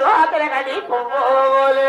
దోతల కలి పువ్వులు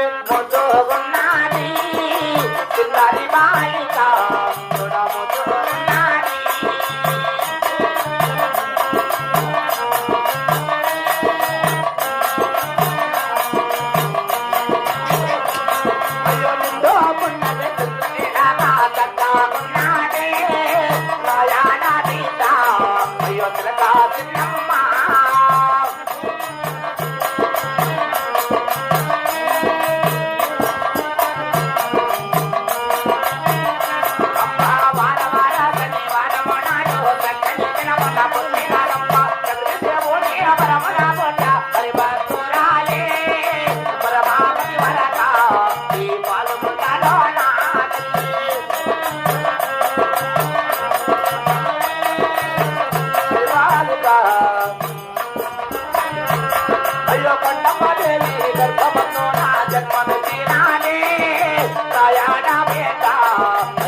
बेटा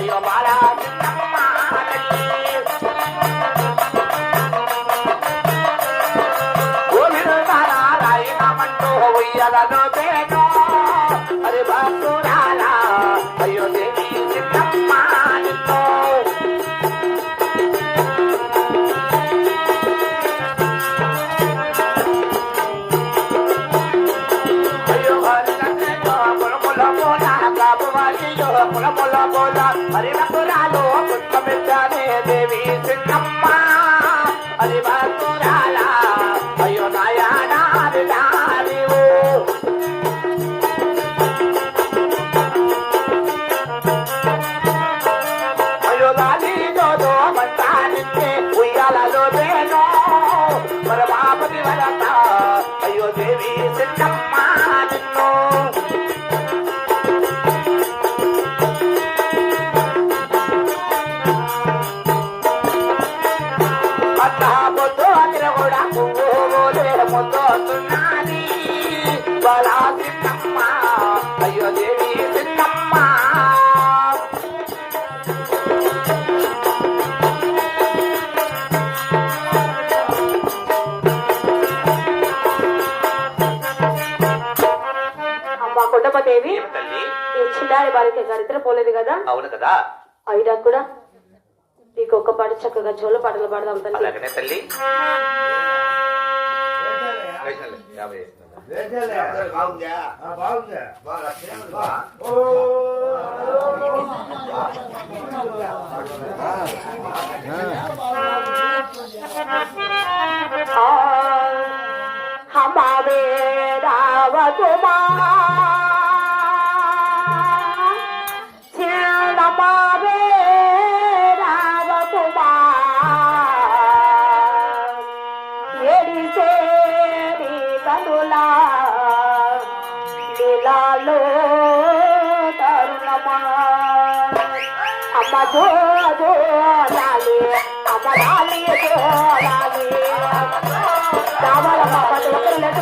जाने देवी కూడా ముద్దోతున్నది బలా చిన్నమ్మ అయ్యో పోలేదు కదా? అవును కదా. అయినా కూడా నీకు ఒక్క పాట చక్కగా చోళ పాటలు పాడదాం తల్లి తల్లి हमारे राव कुमार గుండెల్లో తరుణమా అమ్మజో అజో రాలి అమ్మ రాలి అజో రాలి రావాలి అమ్మ పది ఒకరు లేదు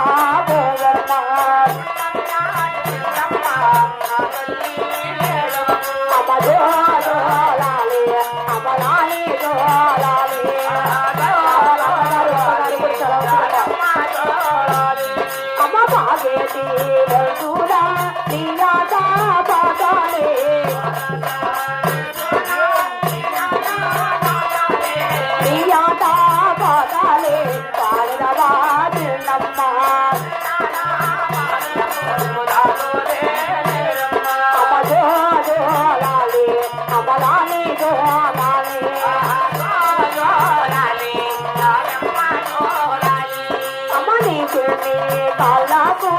পালাবো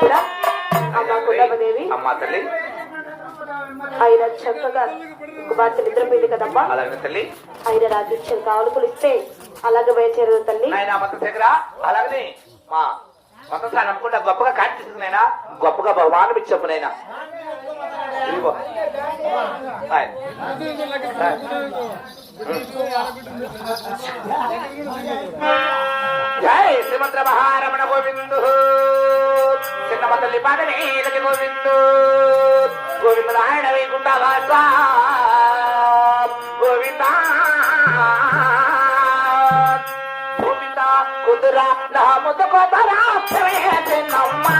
కూడా అమ్మ కుటుంబదేవి అమ్మా తల్లి. ఆయన చక్కగా కుమార్తె నిద్రపోయింది కదమ్మా. తల్లి. ఆయన రాజ్యం కావలకులు ఇస్తే అలాగే వేచేరు తల్లి. దగ్గర అలాగనే మా మత స్థానం కూడా గొప్పగా కాంతిస్తుంది నాయన గొప్పగా భగవాను ఇచ్చాము నాయన. ఇదిగో. ఆయ్. ఆయ్. జై శ్రీమంత్ర మహారమణ గోవిందు. చిన్నమ్మ తల్లి పాదమేలకి గోవిందు. గోవింద నారాయణ వైకుంఠ గోవింద గోవింద కుదురా నా ముద్ద కొదరా చిన్నమ్మా.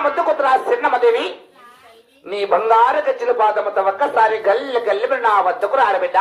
అమ్మా నా ముద్దు నీ బంగారు గచ్చిన పాదముతో ఒక్కసారి గల్లి గల్లి నా వద్దకు రారబిడ్డ